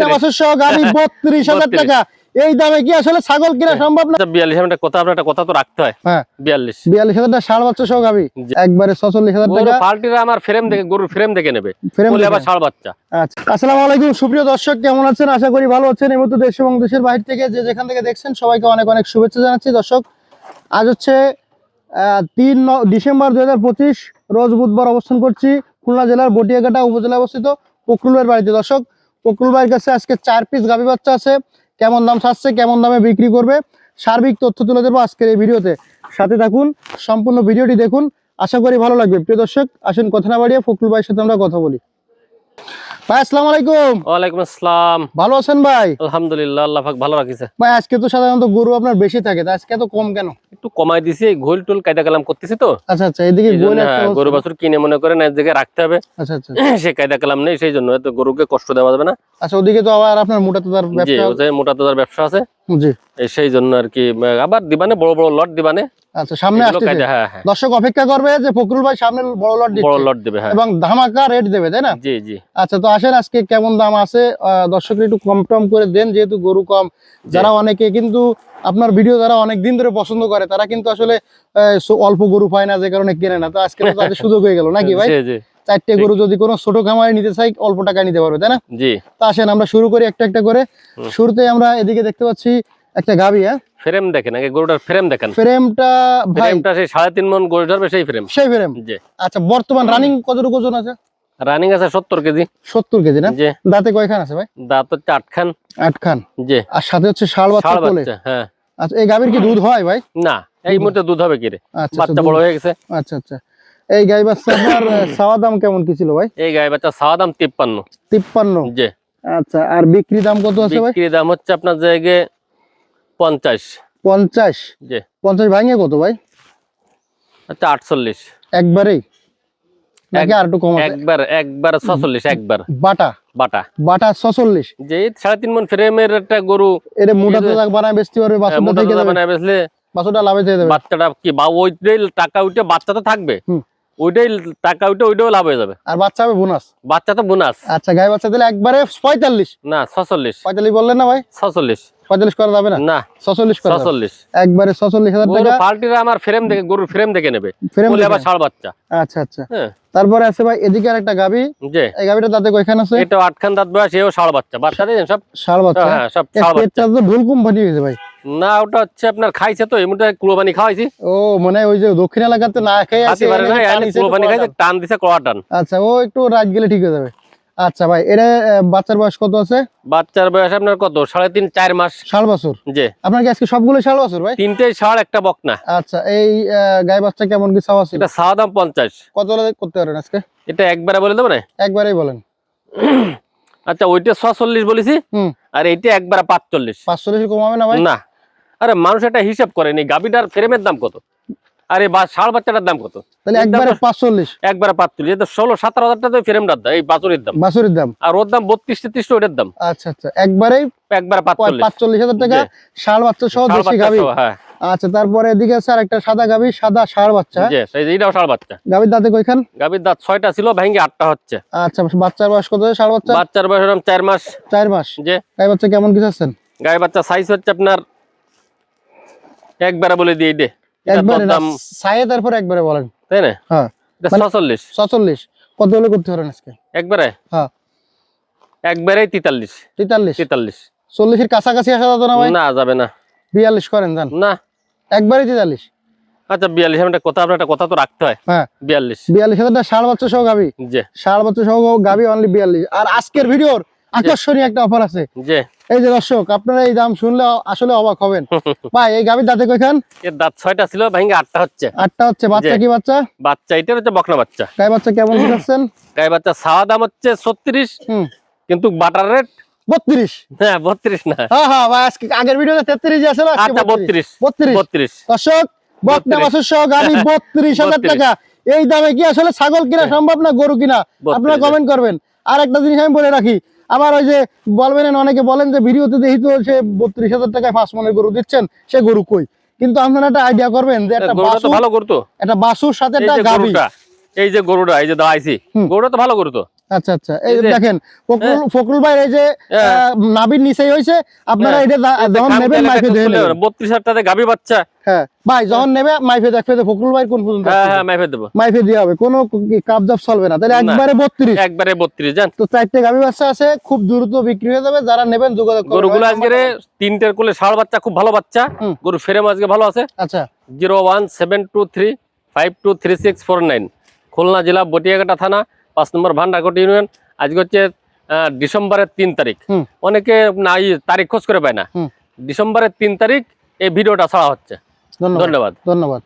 বকনা সহ গাড়ি বত্রিশ হাজার টাকা। এই দামে কি আসলে ছাগল কিনা সম্ভব না? আচ্ছা বিয়াল্লিশ হাজার কথা আপনার কথা তো রাখতে হয়। হ্যাঁ। বিয়াল্লিশ। বিয়াল্লিশ হাজার টাকা ষাট বাচ্চা সহ গাবি একবারে ছচল্লিশ হাজার টাকা। পাল্টিরা আমার ফ্রেম দেখে গরুর ফ্রেম দেখে নেবে। ফ্রেম আবার ষাড় বাচ্চা আচ্ছা আসসালামু আলাইকুম সুপ্রিয় দর্শক কেমন আছেন? আশা করি ভালো আছেন। এই মুহূর্তে দেশ এবং দেশের বাইরে থেকে যে যেখান থেকে দেখছেন সবাইকে অনেক অনেক শুভেচ্ছা জানাচ্ছি। দর্শক আজ হচ্ছে আহ, তিন ডিসেম্বর দুই হাজার পঁচিশ রোজ বুধবার অবস্থান করছি খুলনা জেলার বটিয়াঘাটা উপজেলায় অবস্থিত। পকরুলের বাড়িতে। দর্শক পকরুল ভাইয়ের কাছে আজকে চার পিস গাভী বাচ্চা আছে। কেমন দাম ছাড়ছে কেমন দামে বিক্রি করবে, সার্বিক তথ্য তুলে দেবো আজকের এই ভিডিওতে। সাথে থাকুন, সম্পূর্ণ ভিডিওটি দেখুন। আশা করি ভালো লাগবে। প্রিয় দর্শক, আসেন কথা না বাড়িয়ে ফকরুল ভাইয়ের সাথে আমরা কথা বলি। ভাই আসসালামু আলাইকুম। ওয়ালাইকুম আসসালাম। ভালো আছেন ভাই? আলহামদুলিল্লাহ আল্লাহ পাক ভালো রাখিছে। ভাই আজকে তো সাধারণত গরু আপনার বেশি থাকে তা আজকে এত কম কেন? একটু কমাই দিছি এই টোল কায়দা কালাম করতেছি তো। আচ্ছা আচ্ছা এদিকে গোল হ্যাঁ। গরু বাছুর কিনে মনে করে না এক জায়গায় রাখতে হবে। আচ্ছা আচ্ছা। সে কায়দা কালাম নেই সেই জন্য এত গরুকে কষ্ট দেওয়া যাবে না। আচ্ছা ওদিকে তো আবার আপনার মোটা জি ব্যবসা ওদের মোটা তাজার ব্যবসা আছে। জি। সেই জন্য আর কি আবার দিবানে বড় বড় লট দিবানে। আচ্ছা সামনে আসছে হ্যাঁ হ্যাঁ। দর্শক অপেক্ষা করবে যে ফকরুল ভাই সামনে বড় লট বড় লট দিবে হ্যাঁ। এবং ধামাকা রেট দেবে তাই না? জি জি। আচ্ছা তো আসেন আজকে কেমন দাম আছে? দর্শক একটু কম টম করে দেন যেহেতু গরু কম। যারা অনেকে কিন্তু আপনার ভিডিও যারা অনেক দিন ধরে পছন্দ করে তারা কিন্তু আসলে অল্প গরু পায় না যে কারণে কেনে না। তো আজকে তাদের সুযোগ হয়ে গেল নাকি ভাই? জি জি। চারটে গরু যদি কোনো ছোট খামারে নিতে চাই অল্প টাকা নিতে পারবে তাই না? জি। তো আসেন আমরা শুরু করি একটা একটা করে। শুরুতে আমরা এদিকে দেখতে পাচ্ছি একটা গাবি হ্যাঁ? ফ্রেম দেখেন আগে গরুটার ফ্রেম দেখেন। ফ্রেমটা ফ্রেমটা সেই সাড়ে তিন মন গরু ধরবে সেই ফ্রেম। সেই ফ্রেম? জি। আচ্ছা বর্তমান রানিং কতটুকু ওজন আছে? রানিং আছে সত্তর কেজি। সত্তর কেজি না? যে দাঁতে কয়খান আছে ভাই? দাঁত হচ্ছে আটখান। আট খান আর সাথে হচ্ছে ষাড় বাচ্চা কোলে হ্যাঁ। আচ্ছা এই গাভীর কি দুধ হয় ভাই? না এই মুহূর্তে দুধ হবে কি রে আচ্ছা বাচ্চা আচ্ছা, বড় হয়ে গেছে। আচ্ছা আচ্ছা। এই গাই বাচ্চা আপনার আহ, দাম কেমন কি ছিল ভাই? এই গায়ে বাচ্চা চাওয়া দাম তিপ্পান্ন। তিপ্পান্ন? যে আচ্ছা আর বিক্রি দাম কত আছে ভাই? বিক্রি দাম হচ্ছে আপনার জায়গায় পঞ্চাশ। পঞ্চাশ? যে পঞ্চাশ ভাঙে কত ভাই? আচ্ছা আটচল্লিশ। একবারেই? নাকি আর একটু কম আছে? একবার একবার ছচল্লিশ একবার। বাটা? বাটা। বাটা ছচল্লিশ? যে সাড়ে তিন মন ফ্রেমের একটা গরু। এটা মোটা তাজা বানায় বেচতে পারবে থেকে যাবে। বানায় বেচলে বাছুরটা লাভে যাবে। বাচ্চাটা কি বা ওই টাকা উঠে বাচ্চা তো থাকবে। হুম। ওইটাই টাকা উঠে ওইটাও লাভ হয়ে যাবে। আর বাচ্চা হবে বোনাস? বাচ্চা তো বোনাস। আচ্ছা গাই বাচ্চা দিলে একবারে পঁয়তাল্লিশ? না ছচল্লিশ। পঁয়তাল্লিশ বললেন না ভাই? ছচল্লিশ। পঁয়তাল্লিশ করা যাবে না? না ছচল্লিশ ছচল্লিশ। একবারে ছচল্লিশ হাজার টাকা। পাল্টিরা আমার ফ্রেম দেখে গরুর ফ্রেম দেখে নেবে। ফ্রেম বলে আবার ষাড় বাচ্চা। আচ্ছা আচ্ছা। হ্যাঁ। তারপরে আছে ভাই এদিকে আর একটা গাবি। যে? এই গাবিটা দাঁতে কয়খান আছে? এটা আটখান দাঁত বয়স এও ষাড় বাচ্চা। বাচ্চা দিয়েছেন সব ষাড় বাচ্চা। হ্যাঁ সব এর ষাড় বাচ্চা। পেটটা কোম্পানি হয়েছে ভাই। না ওটা হচ্ছে আপনার খাইছে তো এই মুহূর্তে কুড়োবানি খাওয়াইছি। ও মানে ওই যে দক্ষিণ এলাকাতে না খেয়ে আছে পারে না এখানে এনে টানিছে, কুড়োবানি একটু খাইছে টান দিছে কড়া টান আচ্ছা ও একটু রাত গেলে ঠিক হয়ে যাবে। আচ্ছা ভাই এটা বাচ্চার বয়স কত আছে? বাচ্চার বয়স আপনার কত? সাড়ে তিন চার মাস। ষাট বছর। আপনার কি আজকে সবগুলো ষাট বছর ভাই? তিনটে ষাড় একটা বকনা। আচ্ছা এই গাই বাচ্চা কেমন কি চাওয়া ছিল এটা সাদা দাম পঞ্চাশ। কত করতে পারেন আজকে? এটা একবারে বলে দেবো না? একবারেই বলেন। আচ্ছা ওইটা ছচল্লিশ বলেছি হুম। আর এইটা একবারে পাঁচচল্লিশ। পাঁচচল্লিশ কমাবে না ভাই? না। আরে মানুষ এটা হিসাব করেনি গাবিটার ফ্রেমের দাম কত? আরে বা ষাড় বাচ্চাটার দাম কত? তাহলে একবারে পাঁচচল্লিশ। একবারে পাঁচচল্লিশ এটা ষোলো সতেরো হাজার টাকা ফ্রেমটার দাম এই বাছুরের দাম। বাছুরের দাম। আর ওর দাম বত্রিশ তেত্রিশ ওটার দাম। আচ্ছা আচ্ছা একবারেই একবারে পাঁচচল্লিশ। হাজার টাকা। ষাট বাচ্চা সহ দেশি গাবি হ্যাঁ। আচ্ছা তারপরে এদিকে আছে আর একটা সাদা গাবি সাদা ষাড় বাচ্চা। এইটাও ষাড় বাচ্চা। গাবির দাঁতে কয়খান? গাবির দাঁত ছয়টা ছিল ভেঙে আটটা হচ্ছে। আচ্ছা বাচ্চার বয়স কত ষাড় বাচ্চা? বাচ্চার বয়স চার মাস। চার মাস। যে গাই বাচ্চা কেমন কিছু আছেন গায়ে বাচ্চা সাইজ হচ্ছে আপনার একবারে বলে দিই দে। একবারে সায়ে তারপর একবারে বলেন। তাই না? হ্যাঁ এটা মানে- ছচল্লিশ। ছচল্লিশ। কত হলে করতে পারেন আজকে? একবারে? হ্যাঁ। একবারে তেতাল্লিশ। তেতাল্লিশ? তেতাল্লিশ। চল্লিশের কাছাকাছি আসা যাতো না ভাই? না যাবে না। বিয়াল্লিশ করেন যান। না। একবারে তেতাল্লিশ? আচ্ছা বিয়াল্লিশ আমি একটা কথা আপনার একটা কথা তো রাখতে হয়। হ্যাঁ। বিয়াল্লিশ। বিয়াল্লিশ হাজার টাকা ষাট বাচ্চা সহ গাবি। যে। ষাট বাচ্চা সহ গাবি অনলি বিয়াল্লিশ। আর আজকের ভিডিওর আকর্ষণীয় একটা অফার আছে। এই যে দর্শক আপনারা এই দাম শুনলে আসলে অবাক হবেন। ভাই এই গাবির দাঁতে কয়খান? এর দাঁত ছয়টা ছিল ভেঙে আটটা হচ্ছে। আটটা হচ্ছে বাচ্চা কি বাচ্চা? বাচ্চা এটার হচ্ছে বকনা বাচ্চা। গাই বাচ্চা কেমন দিচ্ছেন গায়ে বাচ্চা সাওয়া দাম হচ্ছে ছত্রিশ হুম। কিন্তু বাটার রেট বত্রিশ? হ্যাঁ বত্রিশ না। হ্যাঁ হ্যাঁ ভাই আজকে আগের ভিডিওতে তেত্রিশ আছে আচ্ছা বত্রিশ। বত্রিশ। বত্রিশ। দর্শক বকনা 32 সহ গাবি বত্রিশ হাজার টাকা। এই দামে কি আসলে ছাগল কিনা সম্ভব না গরু কিনা? 32 আপনারা কমেন্ট করবেন। আর একটা জিনিস আমি বলে রাখি আবার ওই যে বলবেন অনেকে বলেন যে ভিডিওতে দেখি তো সে বত্রিশ হাজার টাকায় পাঁচ মনের গরু দিচ্ছেন সে গরু কই? কিন্তু আপনারা একটা আইডিয়া করবেন যে একটা বাসু ভালো করতো একটা বাসুর সাথে একটা গরুটা। এই যে গরুটা এই যে দাঁড়াইছি গরুটা তো ভালো গরু তো। আচ্ছা আচ্ছা। এই দেখেন ফকরুল ফকরুল ভাই এই যে হ্যাঁ। হ্যাঁ। নাবির নিচেই হইছে আপনারা হ্যাঁ। এটা নেবেন মাইফে 32 গাবি বাচ্চা। হ্যাঁ ভাই যখন নেবে মাইফে দেখবে তো ফকরুল ভাই কোন পর্যন্ত হ্যাঁ হ্যাঁ মাইফে দেব। মাইফে দিয়ে হবে কোনো কাপ জাপ চলবে না। তাহলে একবারে 32 একবারে 32 জান। তো চারটি গাবি বাচ্চা আছে খুব দ্রুত বিক্রি হয়ে যাবে। যারা নেবেন যোগাযোগ করুন গরুগুলো আজকে তিনটের কোলে ষাড় বাচ্চা খুব ভালো বাচ্চা। গরু ফেরে আজকে ভালো আছে। আচ্ছা। 01723523649 খুলনা জেলা বটিয়াঘাটা থানা পাঁচ নম্বর ভান্ডারকোট ইউনিয়ন। আজকে হচ্ছে ডিসেম্বরের তিন তারিখ। অনেকে না এই তারিখ খোঁজ করে পায় না। ডিসেম্বরের তিন তারিখ এই ভিডিওটা ছাড়া হচ্ছে। ধন্যবাদ। ধন্যবাদ।